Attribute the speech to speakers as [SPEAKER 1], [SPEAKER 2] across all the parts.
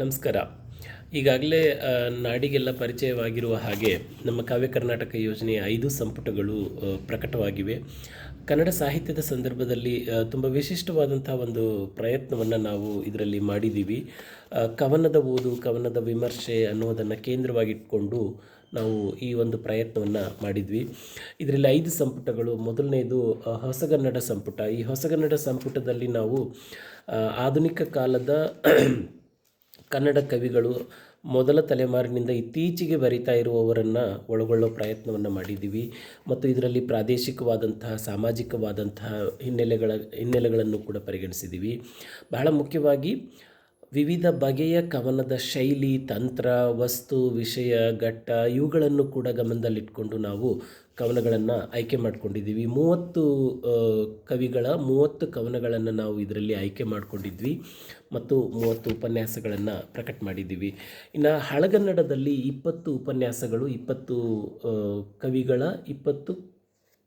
[SPEAKER 1] ನಮಸ್ಕಾರ. ಈಗಾಗಲೇ ನಾಡಿಗೆಲ್ಲ ಪರಿಚಯವಾಗಿರುವ ಹಾಗೆ ನಮ್ಮ ಕಾವ್ಯ ಕರ್ನಾಟಕ ಯೋಜನೆಯ ಐದು ಸಂಪುಟಗಳು ಪ್ರಕಟವಾಗಿವೆ. ಕನ್ನಡ ಸಾಹಿತ್ಯದ ಸಂದರ್ಭದಲ್ಲಿ ತುಂಬ ವಿಶಿಷ್ಟವಾದಂಥ ಒಂದು ಪ್ರಯತ್ನವನ್ನು ನಾವು ಇದರಲ್ಲಿ ಮಾಡಿದ್ದೀವಿ ಕವನದ ಓದು, ಕವನದ ವಿಮರ್ಶೆ ಅನ್ನೋದನ್ನು ಕೇಂದ್ರವಾಗಿಟ್ಕೊಂಡು ನಾವು ಈ ಒಂದು ಪ್ರಯತ್ನವನ್ನು ಮಾಡಿದ್ವಿ. ಇದರಲ್ಲಿ ಐದು ಸಂಪುಟಗಳು. ಮೊದಲನೇದು ಹೊಸಗನ್ನಡ ಸಂಪುಟ. ಈ ಹೊಸಗನ್ನಡ ಸಂಪುಟದಲ್ಲಿ ನಾವು ಆಧುನಿಕ ಕಾಲದ ಕನ್ನಡ ಕವಿಗಳು ಮೊದಲ ತಲೆಮಾರಿನಿಂದ ಇತ್ತೀಚೆಗೆ ಬರಿತಾ ಇರುವವರನ್ನು ಒಳಗೊಳ್ಳೋ ಪ್ರಯತ್ನವನ್ನು ಮಾಡಿದ್ದೀವಿ. ಮತ್ತು ಇದರಲ್ಲಿ ಪ್ರಾದೇಶಿಕವಾದಂತಹ, ಸಾಮಾಜಿಕವಾದಂತಹ ಹಿನ್ನೆಲೆಗಳ, ಹಿನ್ನೆಲೆಗಳನ್ನು ಕೂಡ ಪರಿಗಣಿಸಿದ್ದೀವಿ. ಬಹಳ ಮುಖ್ಯವಾಗಿ ವಿವಿಧ ಬಗೆಯ ಕವನದ ಶೈಲಿ, ತಂತ್ರ, ವಸ್ತು, ವಿಷಯ, ಘಟ್ಟ ಇವುಗಳನ್ನು ಕೂಡ ಗಮನದಲ್ಲಿಟ್ಕೊಂಡು ನಾವು ಕವನಗಳನ್ನು ಆಯ್ಕೆ ಮಾಡಿಕೊಂಡಿದ್ದೀವಿ. ಮೂವತ್ತು ಕವಿಗಳ ಮೂವತ್ತು ಕವನಗಳನ್ನು ನಾವು ಇದರಲ್ಲಿ ಆಯ್ಕೆ ಮಾಡಿಕೊಂಡಿದ್ವಿ ಮತ್ತು ಮೂವತ್ತು ಉಪನ್ಯಾಸಗಳನ್ನು ಪ್ರಕಟ ಮಾಡಿದ್ದೀವಿ. ಇನ್ನು ಹಳಗನ್ನಡದಲ್ಲಿ ಇಪ್ಪತ್ತು ಉಪನ್ಯಾಸಗಳು, ಇಪ್ಪತ್ತು ಕವಿಗಳ ಇಪ್ಪತ್ತು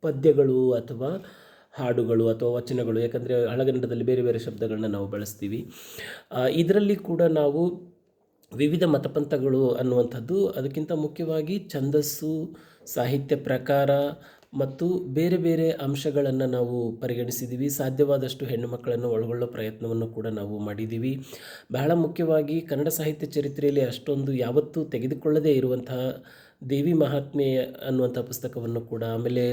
[SPEAKER 1] ಪದ್ಯಗಳು ಅಥವಾ ಹಾಡುಗಳು ಅಥವಾ ವಚನಗಳು, ಯಾಕಂದರೆ ಹಳಗನ್ನಡದಲ್ಲಿ ಬೇರೆ ಬೇರೆ ಶಬ್ದಗಳನ್ನ ನಾವು ಬಳಸ್ತೀವಿ. ಇದರಲ್ಲಿ ಕೂಡ ನಾವು ವಿವಿಧ ಮತಪಂಥಗಳು ಅನ್ನುವಂಥದ್ದು, ಅದಕ್ಕಿಂತ ಮುಖ್ಯವಾಗಿ ಛಂದಸ್ಸು, ಸಾಹಿತ್ಯ ಪ್ರಕಾರ ಮತ್ತು ಬೇರೆ ಬೇರೆ ಅಂಶಗಳನ್ನು ನಾವು ಪರಿಗಣಿಸಿದ್ದೀವಿ ಸಾಧ್ಯವಾದಷ್ಟು ಹೆಣ್ಣು ಮಕ್ಕಳನ್ನು ಒಳಗೊಳ್ಳೋ ಪ್ರಯತ್ನವನ್ನು ಕೂಡ ನಾವು ಮಾಡಿದ್ದೀವಿ ಬಹಳ ಮುಖ್ಯವಾಗಿ ಕನ್ನಡ ಸಾಹಿತ್ಯ ಚರಿತ್ರೆಯಲ್ಲಿ ಅಷ್ಟೊಂದು ಯಾವತ್ತೂ ತೆಗೆದುಕೊಳ್ಳದೇ ಇರುವಂತಹ ದೇವಿ ಮಹಾತ್ಮೆ ಅನ್ನುವಂಥ ಪುಸ್ತಕವನ್ನು ಕೂಡ ಆಮೇಲೆ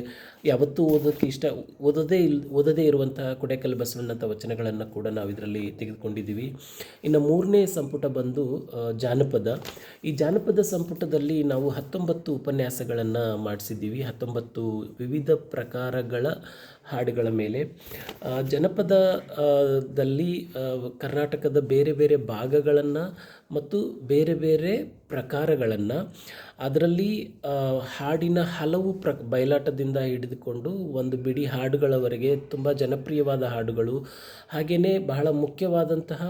[SPEAKER 1] ಯಾವತ್ತೂ ಓದೋಕ್ಕೆ ಇಷ್ಟ, ಓದೋದೇ ಇಲ್, ಓದದೇ ಇರುವಂಥ ಕೊಡೆಕಲ್ ಬಸವಣ್ಣಂಥ ವಚನಗಳನ್ನು ಕೂಡ ನಾವು ಇದರಲ್ಲಿ ತೆಗೆದುಕೊಂಡಿದ್ದೀವಿ. ಇನ್ನು ಮೂರನೇ ಸಂಪುಟ ಬಂದು ಜಾನಪದ. ಈ ಜಾನಪದ ಸಂಪುಟದಲ್ಲಿ ನಾವು ಹತ್ತೊಂಬತ್ತು ಉಪನ್ಯಾಸಗಳನ್ನು ಮಾಡಿಸಿದ್ದೀವಿ. ಹತ್ತೊಂಬತ್ತು ವಿವಿಧ ಪ್ರಕಾರಗಳ ಹಾಡುಗಳ ಮೇಲೆ. ಜನಪದದಲ್ಲಿ ಜನಪದ ದಲ್ಲಿ ಕರ್ನಾಟಕದ ಬೇರೆ ಬೇರೆ ಭಾಗಗಳನ್ನು ಮತ್ತು ಬೇರೆ ಬೇರೆ ಪ್ರಕಾರಗಳನ್ನು. ಅದರಲ್ಲಿ ಆ, ಹಾಡಿನ ಹಲವು ಪ್ರ ಬಯಲಾಟದಿಂದ ಹಿಡಿದುಕೊಂಡು ಒಂದು ಬಿಡಿ ಹಾಡುಗಳವರೆಗೆ ತುಂಬ ಜನಪ್ರಿಯವಾದ ಹಾಡುಗಳು. ಹಾಗೆಯೇ ಬಹಳ ಮುಖ್ಯವಾದಂತಹ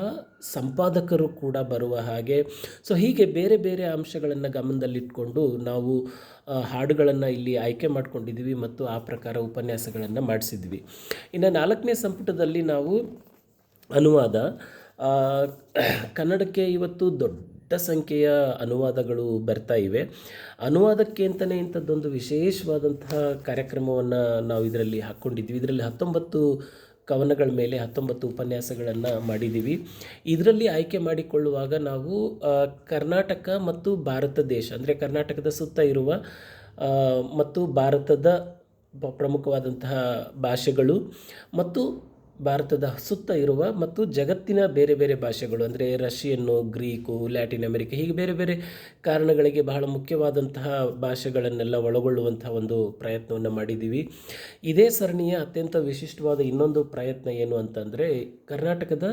[SPEAKER 1] ಸಂಪಾದಕರು ಕೂಡ ಬರುವ ಹಾಗೆ. ಸೊ ಹೀಗೆ ಬೇರೆ ಬೇರೆ ಅಂಶಗಳನ್ನು ಗಮನದಲ್ಲಿಟ್ಕೊಂಡು ನಾವು ಹಾಡುಗಳನ್ನು ಇಲ್ಲಿ ಆಯ್ಕೆ ಮಾಡ್ಕೊಂಡಿದ್ದೀವಿ ಮತ್ತು ಆ ಪ್ರಕಾರ ಉಪನ್ಯಾಸಗಳನ್ನು ಮಾಡಿಸಿದ್ವಿ ಇನ್ನು ನಾಲ್ಕನೇ ಸಂಪುಟದಲ್ಲಿ ನಾವು ಅನುವಾದ ಕನ್ನಡಕ್ಕೆ ಇವತ್ತು ದೊಡ್ಡ ಸಂಖ್ಯೆಯ ಅನುವಾದಗಳು ಬರ್ತಾ ಇವೆ. ಅನುವಾದಕ್ಕೆ ಅಂತಲೇ ಇಂಥದ್ದೊಂದು ವಿಶೇಷವಾದಂತಹ ಕಾರ್ಯಕ್ರಮವನ್ನು ನಾವು ಇದರಲ್ಲಿ ಹಾಕ್ಕೊಂಡಿದ್ವಿ. ಇದರಲ್ಲಿ ಹತ್ತೊಂಬತ್ತು ಕವನಗಳ ಮೇಲೆ ಹತ್ತೊಂಬತ್ತು ಉಪನ್ಯಾಸಗಳನ್ನು ಮಾಡಿದ್ದೀವಿ ಇದರಲ್ಲಿ ಆಯ್ಕೆ ಮಾಡಿಕೊಳ್ಳುವಾಗ ನಾವು ಕರ್ನಾಟಕ ಮತ್ತು ಭಾರತ ದೇಶ, ಅಂದರೆ ಕರ್ನಾಟಕದ ಸುತ್ತ ಇರುವ ಮತ್ತು ಭಾರತದ ಪ್ರಮುಖವಾದಂತಹ ಭಾಷೆಗಳು ಮತ್ತು ಭಾರತದ ಸುತ್ತ ಇರುವ ಮತ್ತು ಜಗತ್ತಿನ ಬೇರೆ ಬೇರೆ ಭಾಷೆಗಳು, ಅಂದರೆ ರಷ್ಯನ್ನು, ಗ್ರೀಕು, ಲ್ಯಾಟಿನ್ ಅಮೆರಿಕ, ಹೀಗೆ ಬೇರೆ ಬೇರೆ ಕಾರಣಗಳಿಗೆ ಬಹಳ ಮುಖ್ಯವಾದಂತಹ ಭಾಷೆಗಳನ್ನೆಲ್ಲ ಒಳಗೊಳ್ಳುವಂತಹ ಒಂದು ಪ್ರಯತ್ನವನ್ನು ಮಾಡಿದ್ದೀವಿ. ಇದೇ ಸರಣಿಯ ಅತ್ಯಂತ ವಿಶಿಷ್ಟವಾದ ಇನ್ನೊಂದು ಪ್ರಯತ್ನ ಏನು ಅಂತಂದರೆ, ಕರ್ನಾಟಕದ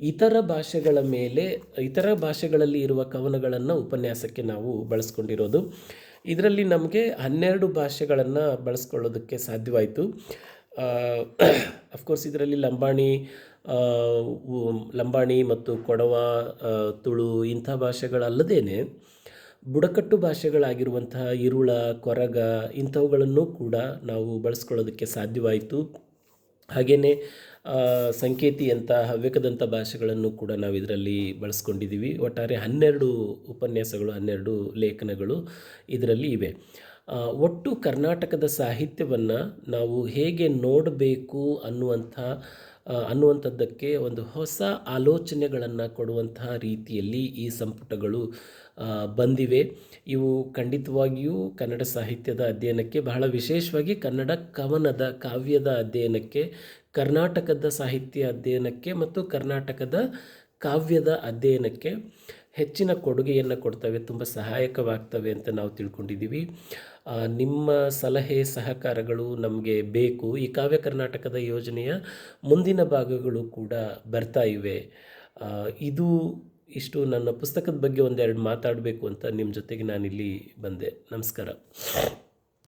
[SPEAKER 1] ಇತರ ಭಾಷೆಗಳ ಮೇಲೆ, ಇತರ ಭಾಷೆಗಳಲ್ಲಿ ಇರುವ ಕವನಗಳನ್ನು ಉಪನ್ಯಾಸಕ್ಕೆ ನಾವು ಬಳಸ್ಕೊಂಡಿರೋದು. ಇದರಲ್ಲಿ ನಮಗೆ ಹನ್ನೆರಡು ಭಾಷೆಗಳನ್ನು ಬಳಸ್ಕೊಳ್ಳೋದಕ್ಕೆ ಸಾಧ್ಯವಾಯಿತು. ಅಫ್ಕೋರ್ಸ್ ಇದರಲ್ಲಿ ಲಂಬಾಣಿ ಲಂಬಾಣಿ ಮತ್ತು ಕೊಡವ ತುಳು ಇಂಥ ಭಾಷೆಗಳಲ್ಲದೇನೆ ಬುಡಕಟ್ಟು ಭಾಷೆಗಳಾಗಿರುವಂತಹ ಇರುಳ, ಕೊರಗ ಇಂಥವುಗಳನ್ನು ಕೂಡ ನಾವು ಬಳಸ್ಕೊಳ್ಳೋದಕ್ಕೆ ಸಾಧ್ಯವಾಯಿತು. ಹಾಗೆಯೇ ಸಂಕೇತಿಯಂಥ ಹವ್ಯಕದಂಥ ಭಾಷೆಗಳನ್ನು ಕೂಡ ನಾವು ಇದರಲ್ಲಿ ಬಳಸ್ಕೊಂಡಿದ್ದೀವಿ. ಒಟ್ಟಾರೆ ಹನ್ನೆರಡು ಉಪನ್ಯಾಸಗಳು, ಹನ್ನೆರಡು ಲೇಖನಗಳು ಇದರಲ್ಲಿ ಇವೆ. ಒಟ್ಟು ಕರ್ನಾಟಕದ ಸಾಹಿತ್ಯವನ್ನು ನಾವು ಹೇಗೆ ನೋಡಬೇಕು ಅನ್ನುವಂಥ ಅನ್ನುವಂಥದ್ದಕ್ಕೆ ಒಂದು ಹೊಸ ಆಲೋಚನೆಗಳನ್ನು ಕೊಡುವಂತಹ ರೀತಿಯಲ್ಲಿ ಈ ಸಂಪುಟಗಳು ಬಂದಿವೆ. ಇವು ಖಂಡಿತವಾಗಿಯೂ ಕನ್ನಡ ಸಾಹಿತ್ಯದ ಅಧ್ಯಯನಕ್ಕೆ, ಬಹಳ ವಿಶೇಷವಾಗಿ ಕನ್ನಡ ಕವನದ, ಕಾವ್ಯದ ಅಧ್ಯಯನಕ್ಕೆ, ಕರ್ನಾಟಕದ ಸಾಹಿತ್ಯ ಅಧ್ಯಯನಕ್ಕೆ ಮತ್ತು ಕರ್ನಾಟಕದ ಕಾವ್ಯದ ಅಧ್ಯಯನಕ್ಕೆ ಹೆಚ್ಚಿನ ಕೊಡುಗೆಯನ್ನು ಕೊಡ್ತವೆ, ತುಂಬ ಸಹಾಯಕವಾಗ್ತವೆ ಅಂತ ನಾವು ತಿಳ್ಕೊಂಡಿದ್ದೀವಿ. ನಿಮ್ಮ ಸಲಹೆ, ಸಹಕಾರಗಳು ನಮಗೆ ಬೇಕು. ಈ ಕಾವ್ಯ ಕರ್ನಾಟಕದ ಯೋಜನೆಯ ಮುಂದಿನ ಭಾಗಗಳು ಕೂಡ ಬರ್ತಾ ಇವೆ. ಇದು ಇಷ್ಟು ನನ್ನ ಪುಸ್ತಕದ ಬಗ್ಗೆ ಒಂದೆರಡು ಮಾತಾಡಬೇಕು ಅಂತ ನಿಮ್ಮ ಜೊತೆಗೆ ನಾನಿಲ್ಲಿ ಬಂದೆ. ನಮಸ್ಕಾರ.